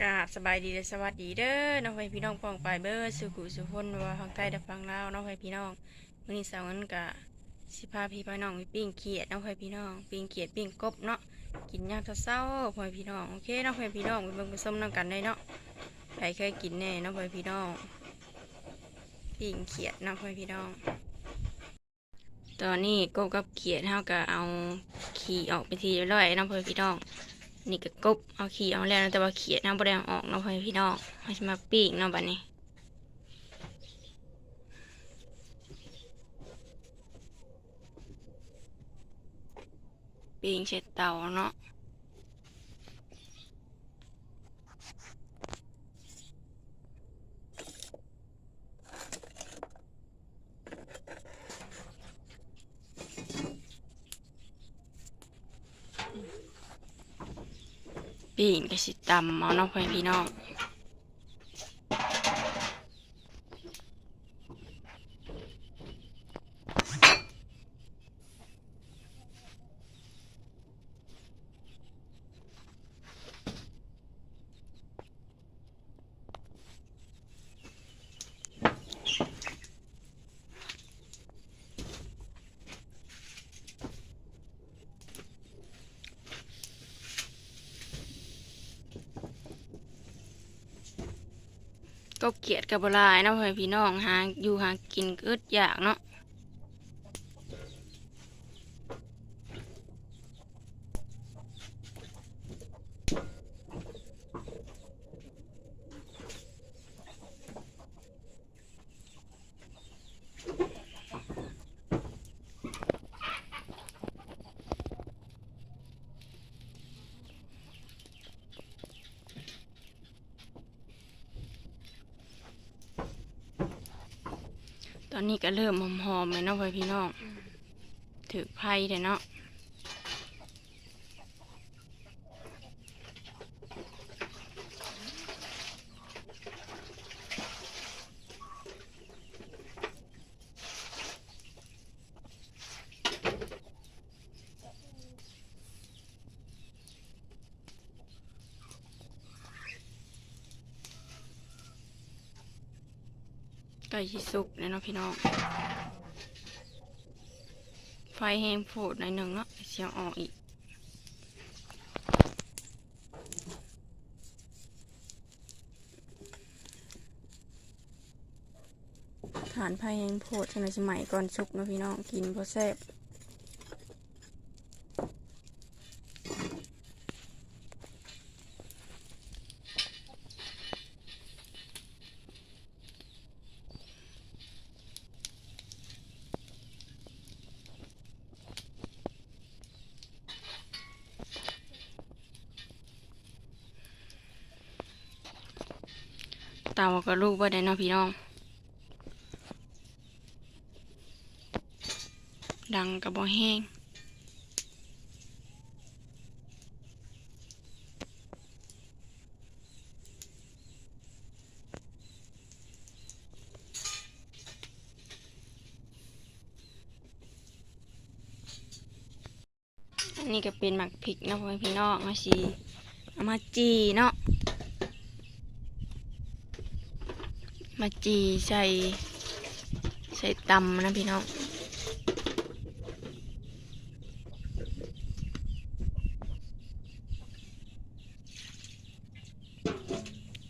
กราบสบายดีและสวัสดีเด้อน้องไปพี่น้องปองไปเบอร์สุขุสุพนว่าทางใต้ดับฟังลาวน้องไปพี่น้องมื้อนี้สาวนั้นกะสิพาพี่พี่น้องไปปิ้งเขียดน้องไปพี่น้องปิ้งเขียดปิ้งกบเนาะกินยามเช้าพ่อพี่น้องโอเคน้องไปพี่น้องไปเบิ่งไปส้มน้ำกันได้เนาะใครเคยกินแน่น้องไปพี่น้องปิ้งเขียดน้องไปพี่น้อง ตอนนี้กบกับเขียดเฮาก็เอาขี้ออกไปทีเรียบร้อยน้องเพื่อนพี่น้อง นี่ก็กบเอาขี่เอาแล้วนะแต่ว่าเขียดน้ำบ่ได้ออกเน้องเพื่อพี่น้องให้มาปีกเนาะบัดนี้ปีกเช็ดเตาเนาะ ปีงก็สิตำเอาเน้องเพื่อนพี่น้อง ก็เขียดกับบลายเน้องเพื่อพี่น้องหาอยู่หากินก็อึดอยากเนาะ ตอนนี้ก็เริ่มหอมๆเลยเนาะเพื่อนพี่น้องถือไพ่เด้อเนาะ ก่ชิสุกเลยเนาะพี่น้อง ไฟแห้งโผดหน่อยหนึ่งเนาะเสียงออกอีกฐานไฟแห้งโผดในสมัยก่อนสุกเนาะพี่น้องกินเพราะแซ่บ เตากับลูกบ่ได้เนาะพี่น้อง ดังกับบ่แห้งอันนี้ก็เป็นหมักพริกเนาะพี่น้องเอาสิเอามาจีเนาะ มาจีใส่ใส่ตำนะพี่น้อง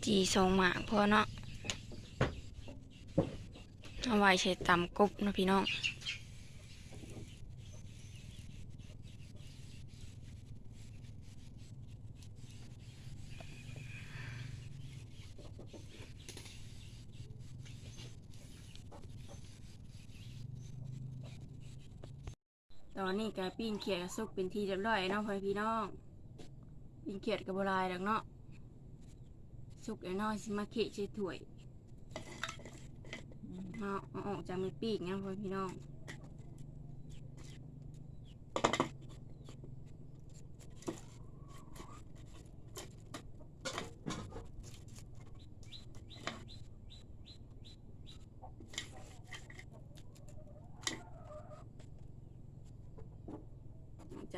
จีสองหมากพอเนาะเอาไว้ใช้ตำกบนะพี่น้อง ตอนนี้ก็ปิ้งเขียดกับซุกเป็นทีเรียบร้อยเนาะพ่อพี่น้องปิ้งเขียดกับโบราณดังเนาะซุกแล้วเนาะสิมาเขะใส่ถ้วยเอาเอาออกจากมือปีกเนาะพ่อพี่น้อง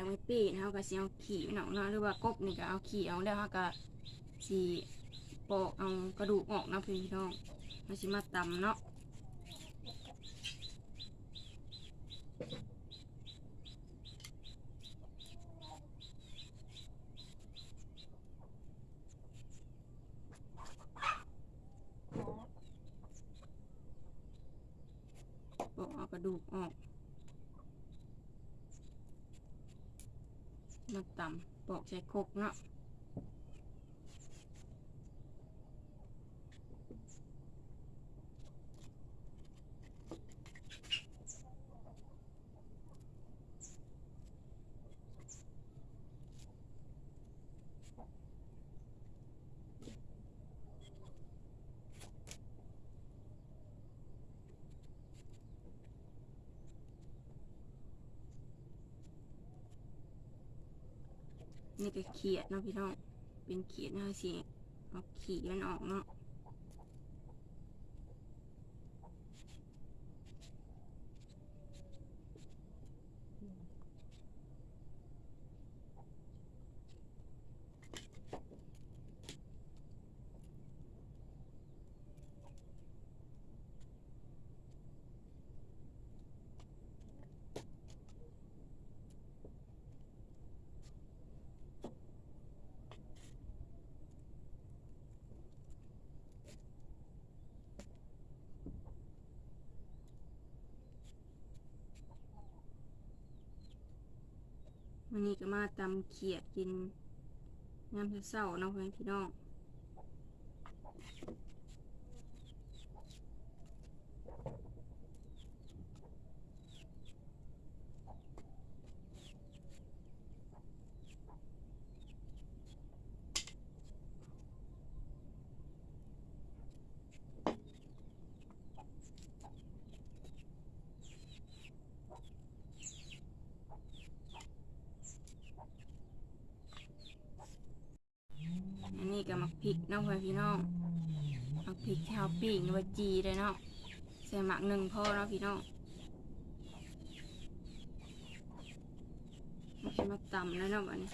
ออากมือปีกเฮาก็สิเอาขี้มันออกเนาะหรือว่ากบนี่ก็เอาขี้เอาแล้วเฮาก็สิปอกเอากระดูกออกนะพี่น้องมาสิมาตำเนาะปอกเอากระดูกออก มาตำปอกใส่คกเนาะ นี่ก็เขียดเนาะพี่น้อง เป็นเขียดนะคะสิเอาขีมันออกเนาะ วันนี้ก็มาตำเขียดกินยามเช้าๆเนาะเพื่อนพี่น้อง พริกน้องพ่อพี่น้องมักพริกที่เฮาปิ้งหรือว่าจีเลยเนาะใส่หมักหนึ่งพ่อเนาะพี่น้องมันจะมาตำแล้วเนาะบันนี้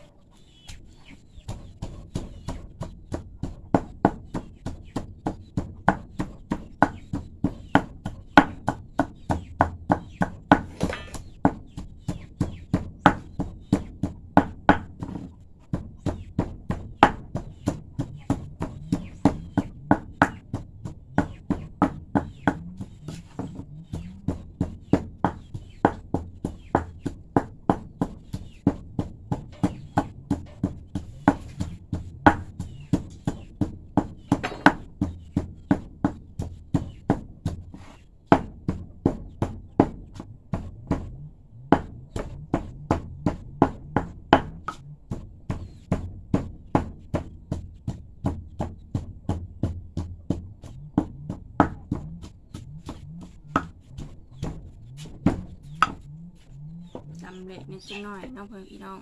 ตำเละนิดจังหน่อยน้องเพื่อนพี่น้อง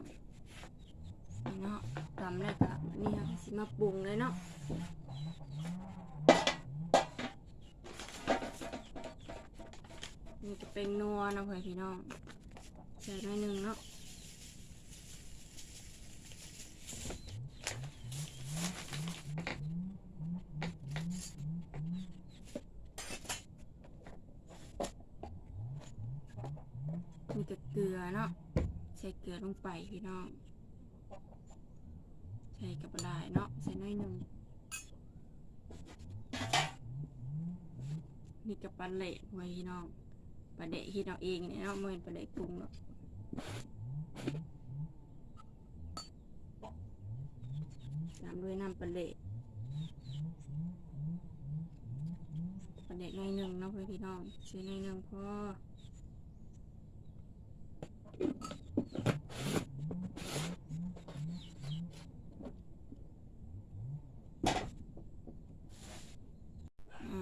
เนาะตำแล้วก็นี่ค่ะสิมาปรุงเลยเนาะนี่จะเป็นนัวเนาะเพื่อนพี่น้องใส่หน่อยหนึ่งเนาะมีแต่เกลือเนาะใส่เกลือลงไปพี่น้องใส่กับลายเนาะใส่หน่อยหนึ่งนี่กับปลาเละไว้พี่น้องปลาเดะที่เราเองเนี่ยเนาะไม่เป็นปลาเละปรุงหรอกตามด้วยน้ำปลาเละปลาเดะหน่อยหนึ่งเนาะพี่น้องใส่หน่อยหนึ่งพอ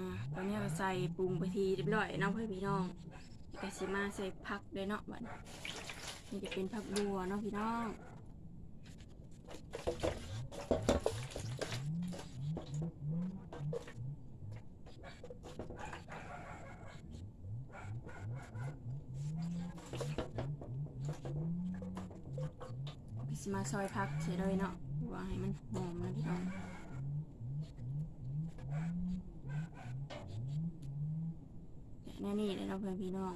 าตอนนี้ก็ใส่ ปรุงไปทีเรียบร้อยนาะเพื่อพี่น้องก็สิมาใส่ผักเลยเนาะบัดนี่จะเป็นผักบัวเนาะพี่น้องก็สิมาซอยผักใส่เลยเนาะว่าให้มันหอมนะพี่น้อง แน่นี่เลยเนาเพื่อนพี่น้อง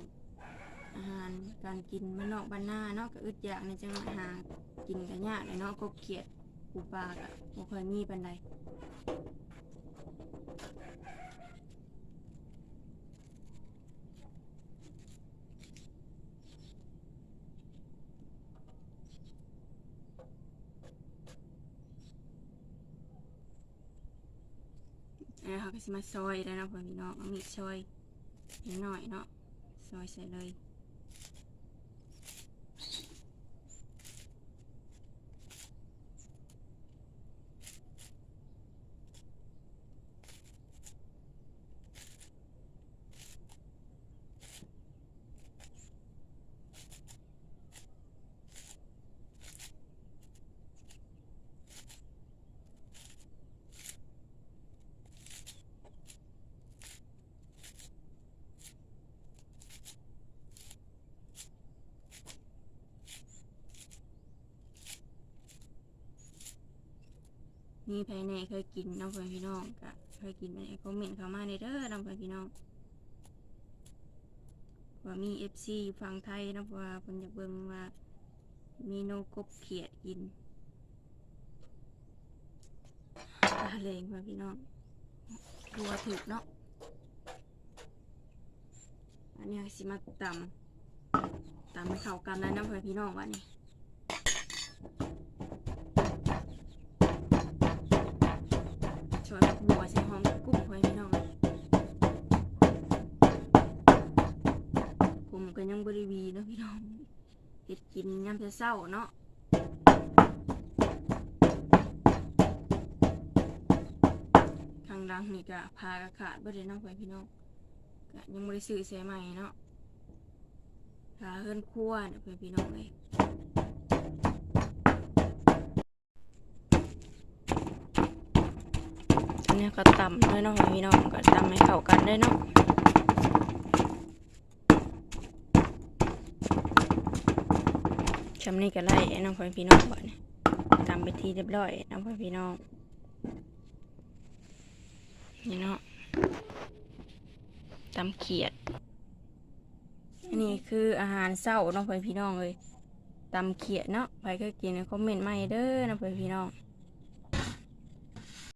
อาหารการกินมันนอกบ้านหน้าเนาะก็อึดอยากในจังหวัดหากินกันยากเลยเนาะกบเขียดปูปลาก็บ่ค่อยมีปานใดแล้วเขาก็สิมาซอยแล้วเนาะเพื่อนพี่น้องมีซอย หน่อยเนาะซอยใส่เลย มีภายในเคยกินน้องเพื่อนพี่น้องก็เคยกินไปคอมเมนต์เข้ามาในเด้อน้องเพื่อนพี่น้องว่ามีเอฟซีฝั่งไทยนะว่าเพิ่นอยากเบิ่งว่ามีโนกบเขียดกินตาเลงเพื่อนพี่น้องรัวถึกเนาะอันนี้สิมาตำตำให้เข้ากันแล้วน้องเพื่อนพี่น้องวันนี้ ชวนหัวใส่หอมกุ้งไว้พี่น้องผมก็ยังบริวีเนาะพี่น้องเห็ดกินยามเช้าเนาะข้างดังนี่ก็พากระขาดบ่ได้เนาะไว้พี่น้องก็ยังบ่ได้ซื้อใส่ใหม่เนาะพาเฮือนครัวเนี่ยเพื่พี่น้องเลย อันนี้ก็ตำด้วยเนาะพี่น้องก็ตำให้เข้ากันด้วยเนาะชำนี้ก็ไล่ไอ้น้องพ่อพี่น้องบ่เนี่ยตำไปทีเรียบร้อยน้องพ่อพี่น้องนี่เนาะตำเขียดอันนี้คืออาหารเช้าน้องพ่อพี่น้องเลยตำเขียดเนาะใครก็กินคอมเมนต์มาให้เด้อน้องพ่อพี่น้อง